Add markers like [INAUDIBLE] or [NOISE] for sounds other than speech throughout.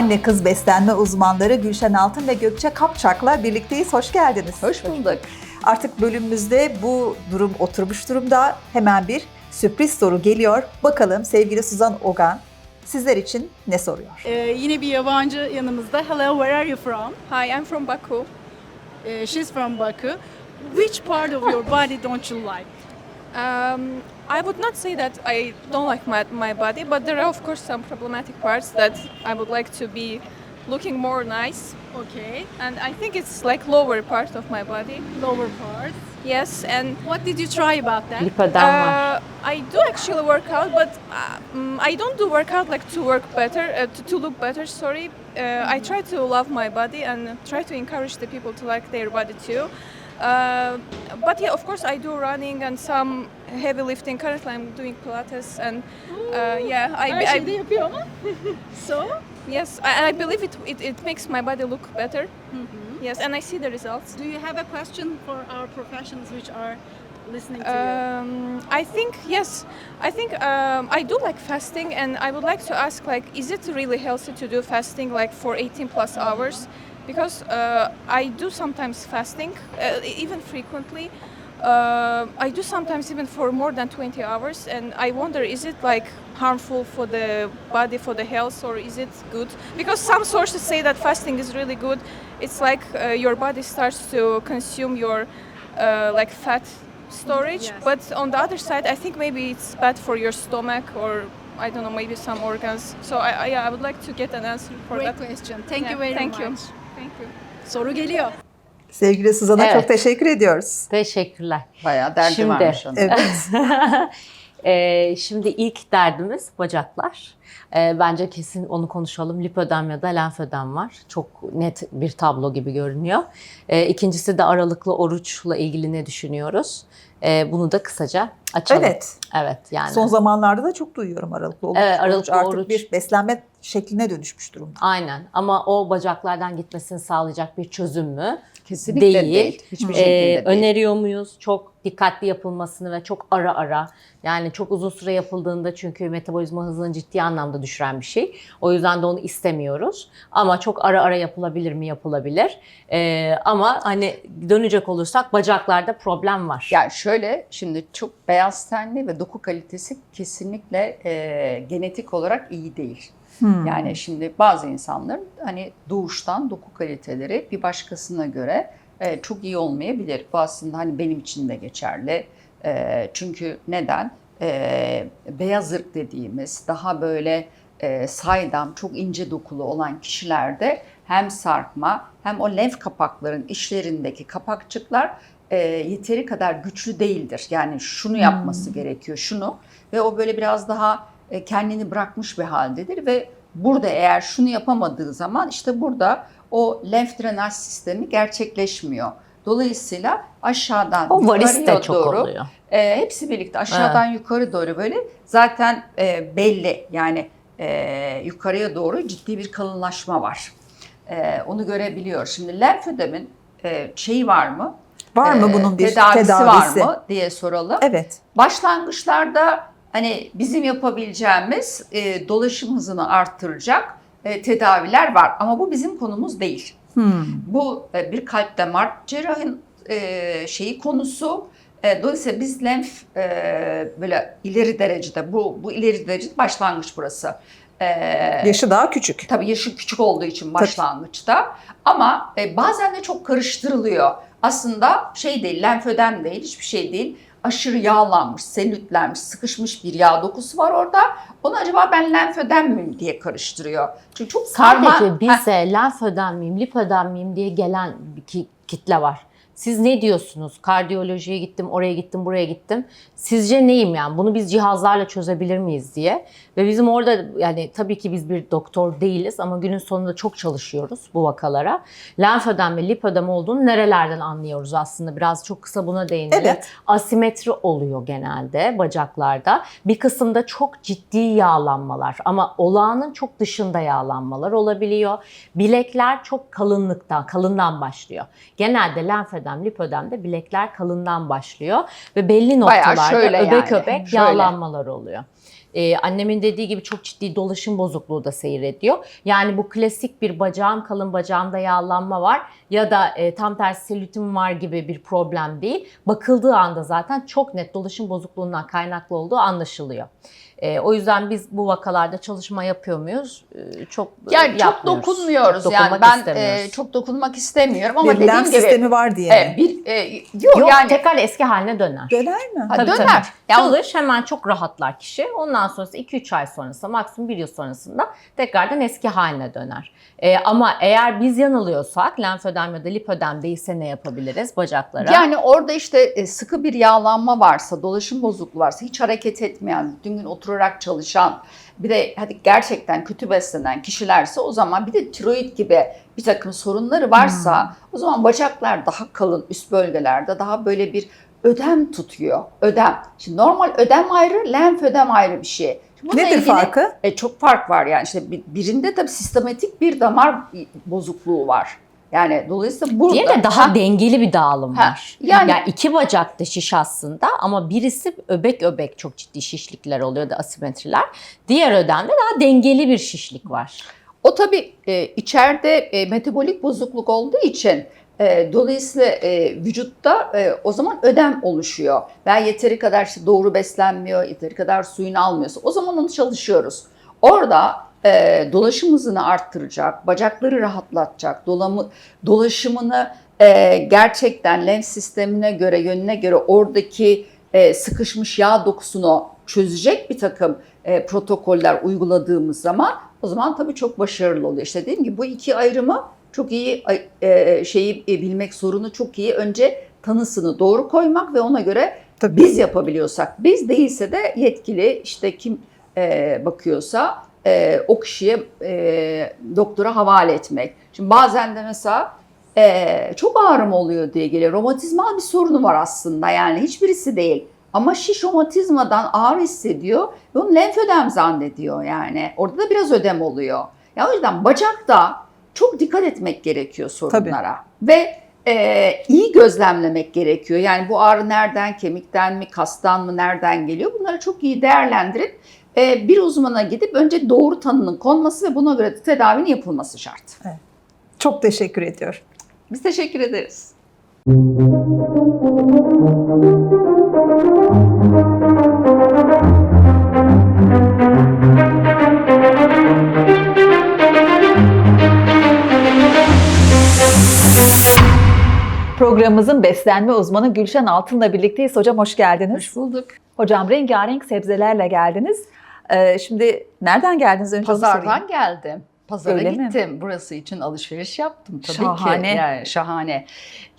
Anne kız beslenme uzmanları Gülşen Altın ve Gökçe Kapçak'la birlikteyiz. Hoş geldiniz. Hoş bulduk. Artık bölümümüzde bu durum oturmuş durumda. Hemen bir sürpriz soru geliyor. Bakalım sevgili Suzan Ogan sizler için ne soruyor? Ee, yine bir yabancı yanımızda. Hello, where are you from? Hi, I'm from Baku. Ee, she's from Baku. Which part of your body don't you like? Um, I would not say that I don't like my, my body, but there are of course some problematic parts that I would like to be looking more nice. Okay, And I think it's like lower part of my body. lower part. Yes, and What did you try about that? Uh, I do actually work out, but uh, mm, I don't do workout like to work better, uh, to, to look better. Sorry, uh, I try to love my body and try to encourage the people to like their body too. Uh, but yeah, of course, I do running and some heavy lifting. Currently, I'm doing Pilates, and uh, yeah, I, Her I şeyi de yapıyor ama. so, yes, I, I believe it, it. It makes my body look better. Yes, and I see the results. do you have a question for our professionals which are listening to you? Um, I think yes. I think um, I do like fasting, and I would like to ask, like, is it really healthy to do fasting like for 18 plus hours? Because uh, I do sometimes fasting, uh, even frequently. Uh, I do sometimes even for more than 20 hours, and I wonder, is it like harmful for the body, for the health, or is it good? Because some sources say that fasting is really good. It's like uh, your body starts to consume your uh, like fat storage, Yes. but on the other side, I think maybe it's bad for your stomach or I don't know, maybe some organs. So I, I, yeah, I would like to get an answer for Great that. question. Thank Yeah, you very thank much. you. Thank you. Soru geliyor. Sevgili Suzan'a Evet. çok teşekkür ediyoruz. Teşekkürler. Bayağı derdi Şimdi- varmış onun. Evet. [LAUGHS] Ee, şimdi ilk derdimiz bacaklar. Ee, bence kesin onu konuşalım. Lipödem ya da lenfödem var. Çok net bir tablo gibi görünüyor. Ee, ikincisi de aralıklı oruçla ilgili ne düşünüyoruz? Ee, bunu da kısaca açalım. evet. Evet yani. Son zamanlarda da çok duyuyorum aralıklı oruç. Evet, aralıklı Oruç artık oruç. bir beslenme şekline dönüşmüş durumda. Aynen ama o bacaklardan gitmesini sağlayacak bir çözüm mü? Kesinlikle değil. değil. Hiçbir Ee, şekilde değil. öneriyor muyuz? Çok dikkatli yapılmasını ve çok ara ara yani çok uzun süre yapıldığında çünkü metabolizma hızını ciddi anlamda düşüren bir şey. O yüzden de onu istemiyoruz. Ama çok ara ara yapılabilir mi? Yapılabilir. Ee, ama hani dönecek olursak bacaklarda problem var. Yani şöyle şimdi çok beyaz tenli ve doku kalitesi kesinlikle e, genetik olarak iyi değil. Hmm. Yani şimdi bazı insanların hani doğuştan doku kaliteleri bir başkasına göre e, çok iyi olmayabilir. Bu aslında hani benim için de geçerli. E, çünkü neden? E, beyaz ırk dediğimiz daha böyle e, saydam, çok ince dokulu olan kişilerde hem sarkma hem o lenf kapakların içlerindeki kapakçıklar e, yeteri kadar güçlü değildir. Yani şunu yapması gerekiyor, şunu ve o böyle biraz daha kendini bırakmış bir haldedir ve burada eğer şunu yapamadığı zaman işte burada o lenf drenaj sistemi gerçekleşmiyor. Dolayısıyla aşağıdan o varis yukarıya de çok doğru oluyor. e, hepsi birlikte aşağıdan yukarı doğru böyle zaten e, belli yani e, yukarıya doğru ciddi bir kalınlaşma var. E, onu görebiliyor. Şimdi lenfödemin e, şeyi var mı? Var mı E, bunun bir tedavisi, tedavisi? var mı diye soralım. Evet. Başlangıçlarda hani bizim yapabileceğimiz e, dolaşım hızını arttıracak e, tedaviler var ama bu bizim konumuz değil. Hmm. Bu e, bir kalp damar cerrahın e, şeyi konusu. E, dolayısıyla biz lenf e, böyle ileri derecede bu bu ileri derecede başlangıç burası. E, Yaşı daha küçük. Tabii yaşı küçük olduğu için başlangıçta ama e, bazen de çok karıştırılıyor. Aslında şey değil, lenfödem değil, hiçbir şey değil. Aşırı yağlanmış, selülitlenmiş, sıkışmış bir yağ dokusu var orada. Onu acaba ben lenfödem miyim diye karıştırıyor. Çünkü çok karma... Sadece bize lenfödem miyim, lipödem miyim diye gelen bir ki- kitle var. Siz ne diyorsunuz? Kardiyolojiye gittim, oraya gittim, buraya gittim. Sizce neyim yani? Bunu biz cihazlarla çözebilir miyiz diye. Ve bizim orada yani tabii ki biz bir doktor değiliz ama günün sonunda çok çalışıyoruz bu vakalara. Lenfödem ve lipödem olduğunu nerelerden anlıyoruz aslında? Biraz çok kısa buna değinelim. Evet. Asimetri oluyor genelde bacaklarda. Bir kısımda çok ciddi yağlanmalar ama olağanın çok dışında yağlanmalar olabiliyor. Bilekler çok kalınlıktan, kalından başlıyor. Genelde lenfödem, lipödemde bilekler kalından başlıyor ve belli Bayağı noktalarda şöyle öbek yani, öbek şöyle. yağlanmalar oluyor. Ee, annemin dediği gibi çok ciddi dolaşım bozukluğu da seyrediyor. Yani bu klasik bir bacağım kalın bacağımda yağlanma var ya da e, tam tersi selülitim var gibi bir problem değil. Bakıldığı anda zaten çok net dolaşım bozukluğundan kaynaklı olduğu anlaşılıyor. E, o yüzden biz bu vakalarda çalışma yapıyor muyuz? E, çok e, Yani çok dokunmuyoruz Çok yani dokunmak ben e, çok dokunmak istemiyorum ama bir dediğim gibi sistemi var diye. e, bir e, yok, Yok yani tekrar eski haline döner. Döner mi? Ha, Tabii, döner. tabii. Yani- Çalış hemen çok rahatlar kişi. Ondan sonrası 2-3 ay sonrasında maksimum 1 yıl sonrasında tekrardan eski haline döner. Ee, ama eğer biz yanılıyorsak lenfödem ya da lipödem değilse ne yapabiliriz bacaklara? Yani orada işte e, sıkı bir yağlanma varsa, dolaşım bozukluğu varsa, hiç hareket etmeyen, bütün gün oturarak çalışan, bir de hadi gerçekten kötü beslenen kişilerse o zaman bir de tiroid gibi bir takım sorunları varsa o zaman bacaklar daha kalın üst bölgelerde daha böyle bir ödem tutuyor. Ödem. Şimdi normal ödem ayrı, lenf ödem ayrı bir şey. Bununla Nedir ilgili- farkı? E, çok fark var yani işte bir- birinde tabii sistematik bir damar bozukluğu var. Yani dolayısıyla burada Diye de daha Ha, dengeli bir dağılım Ha, var. yani- Yani, iki bacakta şiş aslında ama birisi öbek öbek çok ciddi şişlikler oluyor da asimetriler. Diğer ödemde daha dengeli bir şişlik var. O tabii e, içeride e, metabolik bozukluk olduğu için e, dolayısıyla e, vücutta e, o zaman ödem oluşuyor. Ben yeteri kadar işte doğru beslenmiyor, yeteri kadar suyunu almıyorsa o zaman onu çalışıyoruz. Orada e, dolaşım hızını arttıracak, bacakları rahatlatacak, dolamı, dolaşımını e, gerçekten lenf sistemine göre, yönüne göre oradaki e, sıkışmış yağ dokusunu çözecek bir takım e, protokoller uyguladığımız zaman o zaman tabii çok başarılı oluyor. İşte dediğim gibi bu iki ayrımı çok iyi e, şeyi e, bilmek sorunu çok iyi. Önce tanısını doğru koymak ve ona göre Tabii. biz yapabiliyorsak, biz değilse de yetkili işte kim e, bakıyorsa e, o kişiye e, doktora havale etmek. Şimdi bazen de mesela e, çok ağrım oluyor diye geliyor. Romatizmal bir sorunu var aslında yani hiçbirisi değil. Ama şiş romatizmadan ağrı hissediyor ve onu lenfödem zannediyor yani. Orada da biraz ödem oluyor. Ya o yüzden bacakta çok dikkat etmek gerekiyor sorunlara. Ve e, iyi gözlemlemek gerekiyor. Yani bu ağrı nereden, kemikten mi, kastan mı, nereden geliyor? Bunları çok iyi değerlendirip bir uzmana gidip önce doğru tanının konması ve buna göre de tedavinin yapılması şart. Çok teşekkür ediyorum. Biz teşekkür ederiz. Programımızın beslenme uzmanı Gülşen Altın'la birlikteyiz. Hocam hoş geldiniz. Hoş bulduk. Hocam rengarenk sebzelerle geldiniz. Ee, şimdi nereden geldiniz önce. Pazardan geldim. Pazara Öyle mi? gittim. Burası için alışveriş yaptım tabii Şahane. ki. Yani şahane.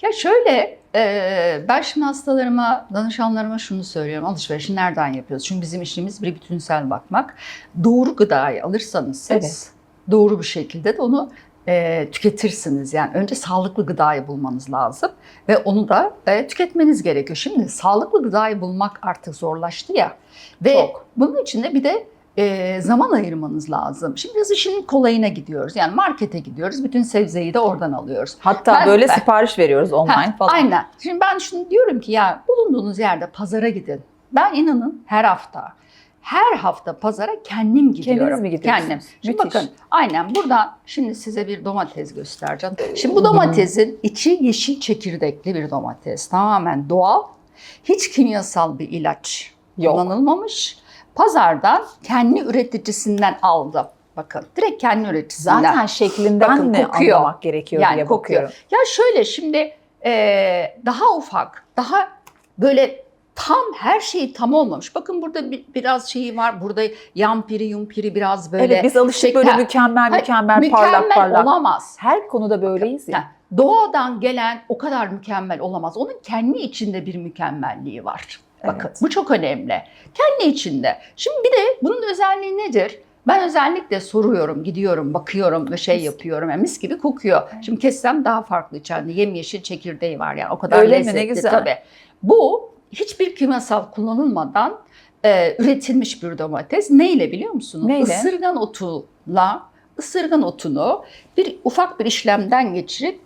Ya şöyle e, ben şimdi hastalarıma, danışanlarıma şunu söylüyorum. Alışverişi nereden yapıyoruz? Çünkü bizim işimiz bir bütünsel bakmak. Doğru gıdayı alırsanız siz Evet. doğru bir şekilde de onu e, tüketirsiniz. Yani önce sağlıklı gıdayı bulmanız lazım ve onu da e, tüketmeniz gerekiyor. Şimdi sağlıklı gıdayı bulmak artık zorlaştı ya ve Çok. bunun için de bir de e, zaman ayırmanız lazım. Şimdi biz işin kolayına gidiyoruz. Yani markete gidiyoruz. Bütün sebzeyi de oradan alıyoruz. Hatta Ben- böyle ben- sipariş veriyoruz online Ha, falan. Aynen. Şimdi ben şunu diyorum ki ya bulunduğunuz yerde pazara gidin. Ben inanın her hafta her hafta pazara kendim gidiyorum. Kendiniz mi gidiyorsunuz? Kendim. Şimdi Müthiş. bakın aynen buradan şimdi size bir domates göstereceğim. Şimdi bu domatesin içi yeşil çekirdekli bir domates. Tamamen doğal. Hiç kimyasal bir ilaç Yok. kullanılmamış. Pazardan kendi üreticisinden aldım. Bakın direkt kendi üreticisinden. Zaten şeklinden Bakın, mi kokuyor. anlamak gerekiyor Yani diye kokuyor. bakıyorum. Ya şöyle şimdi e, daha ufak, daha böyle tam her şeyi tam olmamış. Bakın burada bir, biraz şeyi var. Burada yampiri yumpiri biraz böyle. evet biz alıştık şekli- böyle mükemmel Hayır, mükemmel, parlak parlak. olamaz. Her konuda böyleyiz ya. Ha, Doğadan gelen o kadar mükemmel olamaz. Onun kendi içinde bir mükemmelliği var. Bakın Evet. bu çok önemli. Kendi içinde. Şimdi bir de bunun özelliği nedir? Ben özellikle soruyorum, gidiyorum, bakıyorum ve şey yapıyorum. Yani mis gibi kokuyor. Şimdi kessem daha farklı içeride. Yemyeşil çekirdeği var yani o kadar Öyle mi? Ne lezzetli güzel. tabii. Bu hiçbir kimyasal kullanılmadan e, üretilmiş bir domates. Neyle biliyor musunuz? Neyle? Isırgan otuyla ısırgan otunu bir ufak bir işlemden geçirip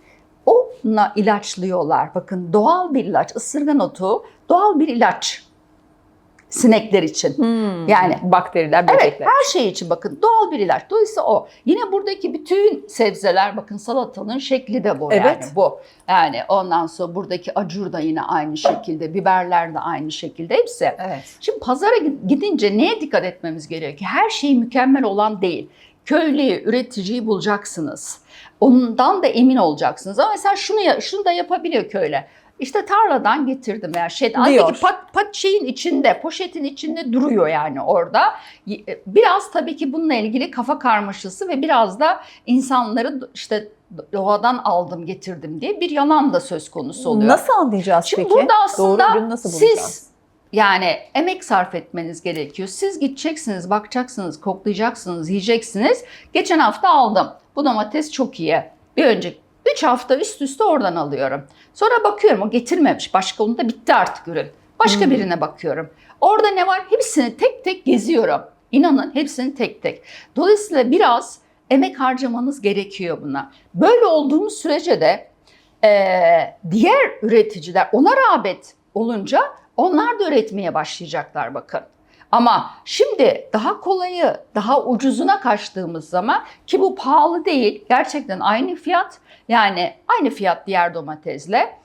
onunla ilaçlıyorlar. Bakın doğal bir ilaç, ısırgan otu doğal bir ilaç. Sinekler için. Yani Bakteriler, Evet, böcekler. her şey için bakın doğal bir ilaç. Dolayısıyla o. Yine buradaki bütün sebzeler bakın salatanın şekli de bu Evet. yani bu. Yani ondan sonra buradaki acur da yine aynı şekilde, biberler de aynı şekilde hepsi. Evet. Şimdi pazara gidince neye dikkat etmemiz gerekiyor? Her şey mükemmel olan değil. Köylüyü, üreticiyi bulacaksınız. Ondan da emin olacaksınız. Ama mesela şunu şunu da yapabiliyor köylü. İşte tarladan getirdim veya şey. Diyor. Halbuki pat, pat şeyin içinde, poşetin içinde duruyor yani orada. Y- Biraz tabii ki bununla ilgili kafa karmaşası ve biraz da insanları işte doğadan aldım getirdim diye bir yalan da söz konusu oluyor. Nasıl anlayacağız Şimdi peki? burada aslında Doğru nasıl bulacağız? siz yani emek sarf etmeniz gerekiyor. Siz gideceksiniz, bakacaksınız, koklayacaksınız, yiyeceksiniz. Geçen hafta aldım. Bu domates çok iyi. Bir önceki 3 hafta üst üste oradan alıyorum. Sonra bakıyorum o getirmemiş. Başka onun da bitti artık ürün. Başka Hmm. birine bakıyorum. Orada ne var? Hepsini tek tek geziyorum. İnanın hepsini tek tek. Dolayısıyla biraz emek harcamanız gerekiyor buna. Böyle olduğumuz sürece de eee, diğer üreticiler ona rağbet olunca onlar da üretmeye başlayacaklar bakın. Ama şimdi daha kolayı, daha ucuzuna kaçtığımız zaman ki bu pahalı değil, gerçekten aynı fiyat. Yani aynı fiyat diğer domatesle.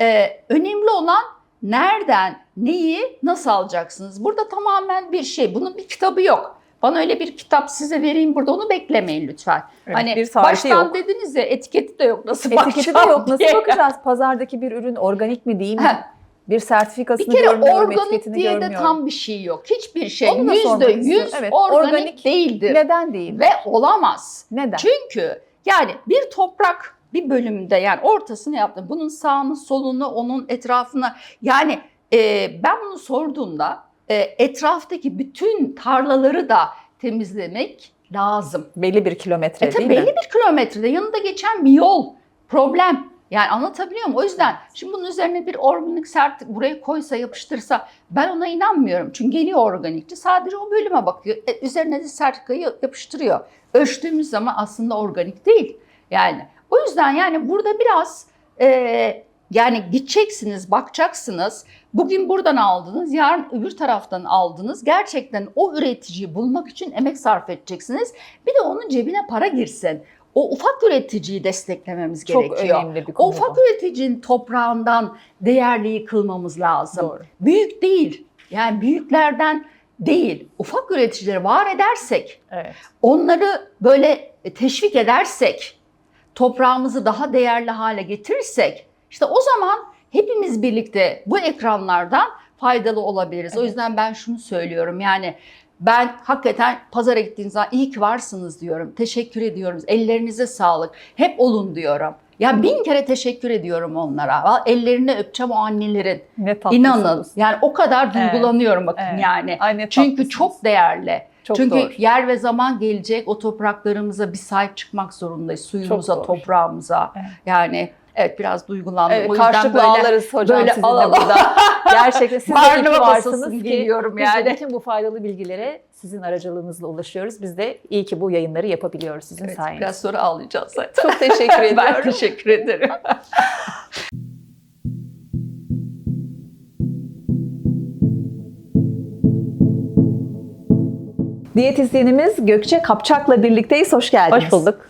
Ee, önemli olan nereden, neyi, nasıl alacaksınız? Burada tamamen bir şey, bunun bir kitabı yok. Bana öyle bir kitap size vereyim burada onu beklemeyin lütfen. Evet, hani bir baştan yok. dediniz ya etiketi de yok nasıl Etiketi de bakacağım yok. Nasıl diye. bakacağız? Pazardaki bir ürün organik mi değil mi? Bir sertifikasını Bir kere görmüyorum, organik diye de görmüyorum. tam bir şey yok. Hiçbir şey yüzde yüz. Evet, organik, organik değildir. Neden değil? Ve olamaz. Neden? Çünkü yani bir toprak bir bölümde yani ortasını yaptım. Bunun sağını solunu onun etrafına yani e, ben bunu sorduğumda e, etraftaki bütün tarlaları da temizlemek lazım. belli bir kilometre E tabii değil belli mi? bir kilometrede yanında geçen bir yol. Problem. Yani anlatabiliyor muyum? O yüzden şimdi bunun üzerine bir organik sert buraya koysa yapıştırsa ben ona inanmıyorum. Çünkü geliyor organikçi sadece o bölüme bakıyor. E, üzerine de sertifikayı yapıştırıyor. Ölçtüğümüz zaman aslında organik değil. Yani o yüzden yani burada biraz e, yani gideceksiniz, bakacaksınız. Bugün buradan aldınız, yarın öbür taraftan aldınız. Gerçekten o üreticiyi bulmak için emek sarf edeceksiniz. Bir de onun cebine para girsin. O ufak üreticiyi desteklememiz Çok gerekiyor. önemli bir O konu ufak bu. üreticinin toprağından değerli yıkılmamız lazım. Doğru. Büyük değil. Yani büyüklerden değil. Ufak üreticileri var edersek, Evet. onları böyle teşvik edersek, toprağımızı daha değerli hale getirirsek, işte o zaman hepimiz birlikte bu ekranlardan faydalı olabiliriz. O yüzden ben şunu söylüyorum yani ben hakikaten pazara gittiğiniz zaman iyi ki varsınız diyorum. Teşekkür ediyoruz. Ellerinize sağlık. Hep olun diyorum. Ya bin kere teşekkür ediyorum onlara. Ellerini öpeceğim o annelerin. Ne. İnanın. Yani o kadar Evet. duygulanıyorum bakın Evet. yani. Ay Çünkü çok değerli. Çok Çünkü doğru. yer ve zaman gelecek o topraklarımıza bir sahip çıkmak zorundayız. Suyumuza, toprağımıza. Evet. Yani evet biraz duygulandım. Evet, o yüzden karşılıklı böyle ağlarız hocam böyle sizinle alalım. burada. [LAUGHS] Gerçekten siz de iyi varsınız ki geliyorum biz yani. bütün bu faydalı bilgilere sizin aracılığınızla ulaşıyoruz. Biz de iyi ki bu yayınları yapabiliyoruz sizin Evet, sayenizde. biraz sonra ağlayacağız zaten. Çok teşekkür [LAUGHS] ediyorum. ben teşekkür ederim. Diyetisyenimiz Gökçe Kapçak'la birlikteyiz. Hoş geldiniz. Hoş bulduk.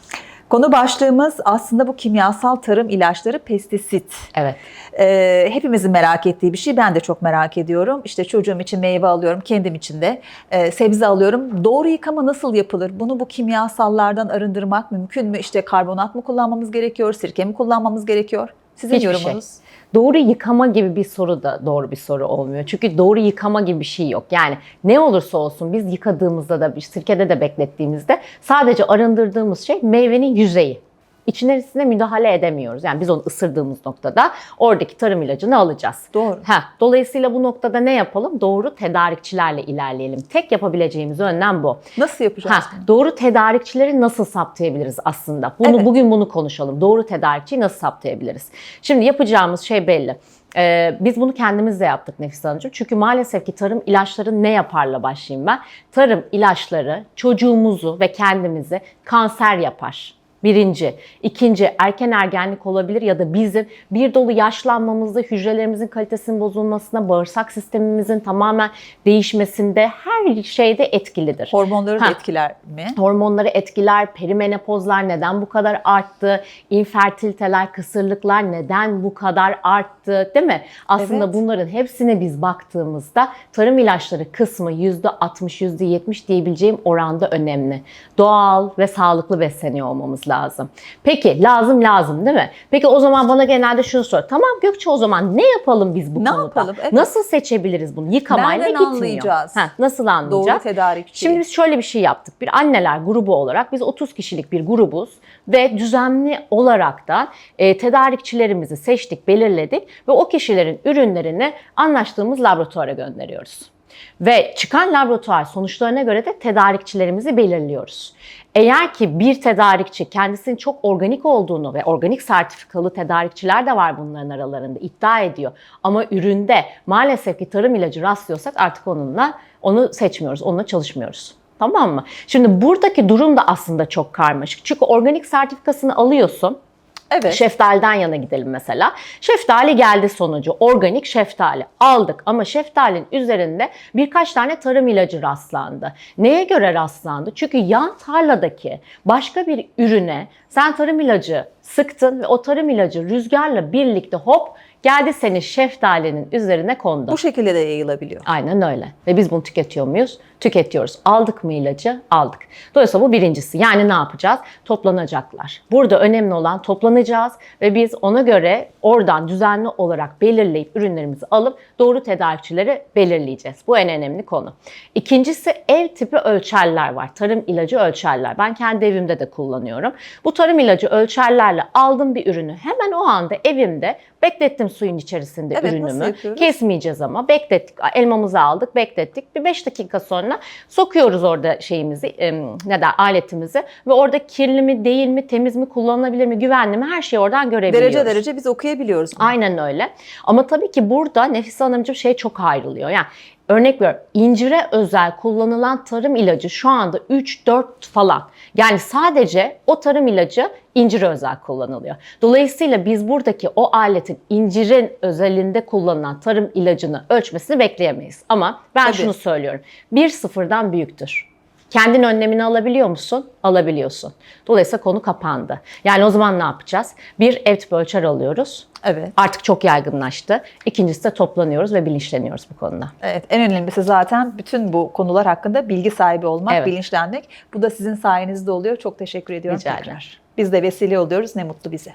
Konu başlığımız aslında bu kimyasal tarım ilaçları pestisit. Evet. Ee, hepimizin merak ettiği bir şey. Ben de çok merak ediyorum. İşte çocuğum için meyve alıyorum, kendim için de e, sebze alıyorum. Doğru yıkama nasıl yapılır? Bunu bu kimyasallardan arındırmak mümkün mü? İşte karbonat mı kullanmamız gerekiyor, sirke mi kullanmamız gerekiyor? Sizin Hiçbir şey. yorumunuz. Doğru yıkama gibi bir soru da doğru bir soru olmuyor. Çünkü doğru yıkama gibi bir şey yok. Yani ne olursa olsun biz yıkadığımızda da bir sirkede de beklettiğimizde sadece arındırdığımız şey meyvenin yüzeyi. İçerisine müdahale edemiyoruz. Yani biz onu ısırdığımız noktada oradaki tarım ilacını alacağız. Doğru. Ha, dolayısıyla bu noktada ne yapalım? Doğru tedarikçilerle ilerleyelim. Tek yapabileceğimiz önlem bu. Nasıl yapacağız? Ha, doğru tedarikçileri nasıl saptayabiliriz aslında? Bunu Evet. bugün bunu konuşalım. Doğru tedarikçiyi nasıl saptayabiliriz? Şimdi yapacağımız şey belli. Ee, biz bunu kendimiz de yaptık Nefis Hanımcığım. Çünkü maalesef ki tarım ilaçları ne yaparla başlayayım ben? Tarım ilaçları çocuğumuzu ve kendimizi kanser yapar. Birinci. İkinci, erken ergenlik olabilir ya da bizim bir dolu yaşlanmamızda hücrelerimizin kalitesinin bozulmasına, bağırsak sistemimizin tamamen değişmesinde her şeyde etkilidir. Hormonları da Ha. etkiler mi? Hormonları etkiler, perimenopozlar neden bu kadar arttı, infertiliteler, kısırlıklar neden bu kadar arttı değil mi? Aslında Evet. bunların hepsine biz baktığımızda tarım ilaçları kısmı %60, %70 diyebileceğim oranda önemli. Doğal ve sağlıklı besleniyor olmamız lazım. Peki lazım lazım değil mi? Peki o zaman bana genelde şunu sor. Tamam Gökçe o zaman ne yapalım biz bu Ne konuda? yapalım? Evet. Nasıl seçebiliriz bunu? Yıkamayla Nereden gitmiyor. anlayacağız? Ha, nasıl anlayacağız? Doğru tedarikçi. Şimdi biz şöyle bir şey yaptık. Bir anneler grubu olarak biz 30 kişilik bir grubuz ve düzenli olarak da e, tedarikçilerimizi seçtik, belirledik ve o kişilerin ürünlerini anlaştığımız laboratuvara gönderiyoruz. Ve çıkan laboratuvar sonuçlarına göre de tedarikçilerimizi belirliyoruz. Eğer ki bir tedarikçi kendisinin çok organik olduğunu ve organik sertifikalı tedarikçiler de var bunların aralarında iddia ediyor. Ama üründe maalesef ki tarım ilacı rastlıyorsak artık onunla onu seçmiyoruz, onunla çalışmıyoruz. Tamam mı? Şimdi buradaki durum da aslında çok karmaşık. Çünkü organik sertifikasını alıyorsun. Evet. Şeftaliden yana gidelim mesela. Şeftali geldi sonucu. Organik şeftali aldık ama şeftalin üzerinde birkaç tane tarım ilacı rastlandı. Neye göre rastlandı? Çünkü yan tarladaki başka bir ürüne sen tarım ilacı sıktın ve o tarım ilacı rüzgarla birlikte hop geldi senin şeftalinin üzerine kondu. Bu şekilde de yayılabiliyor. Aynen öyle. Ve biz bunu tüketiyor muyuz? Tüketiyoruz. Aldık mı ilacı? Aldık. Dolayısıyla bu birincisi. Yani ne yapacağız? Toplanacaklar. Burada önemli olan toplanacağız ve biz ona göre oradan düzenli olarak belirleyip ürünlerimizi alıp doğru tedarikçileri belirleyeceğiz. Bu en önemli konu. İkincisi ev tipi ölçerler var. Tarım ilacı ölçerler. Ben kendi evimde de kullanıyorum. Bu tarım ilacı ölçerlerle aldım bir ürünü. Hemen o anda evimde beklettim suyun içerisinde Evet, ürünümü. Kesmeyeceğiz ama beklettik. Elmamızı aldık, beklettik. Bir 5 dakika sonra sokuyoruz orada şeyimizi, em, ne der aletimizi ve orada kirli mi, değil mi, temiz mi, kullanılabilir mi, güvenli mi her şeyi oradan görebiliyoruz. Derece derece biz okuyabiliyoruz. bunu. Aynen öyle. Ama tabii ki burada Nefise Hanımcığım şey çok ayrılıyor. Yani örnek veriyorum incire özel kullanılan tarım ilacı şu anda 3-4 falan. Yani sadece o tarım ilacı incire özel kullanılıyor. Dolayısıyla biz buradaki o aletin incirin özelinde kullanılan tarım ilacını ölçmesini bekleyemeyiz. Ama ben Tabii. şunu söylüyorum. Bir sıfırdan büyüktür. Kendin önlemini alabiliyor musun? Alabiliyorsun. Dolayısıyla konu kapandı. Yani o zaman ne yapacağız? Bir ev tipi ölçer alıyoruz. Evet. Artık çok yaygınlaştı. İkincisi de toplanıyoruz ve bilinçleniyoruz bu konuda. Evet, en önemlisi zaten bütün bu konular hakkında bilgi sahibi olmak, Evet. bilinçlenmek. Bu da sizin sayenizde oluyor. Çok teşekkür ediyorum Rica tekrar. ederim. Biz de vesile oluyoruz. Ne mutlu bize.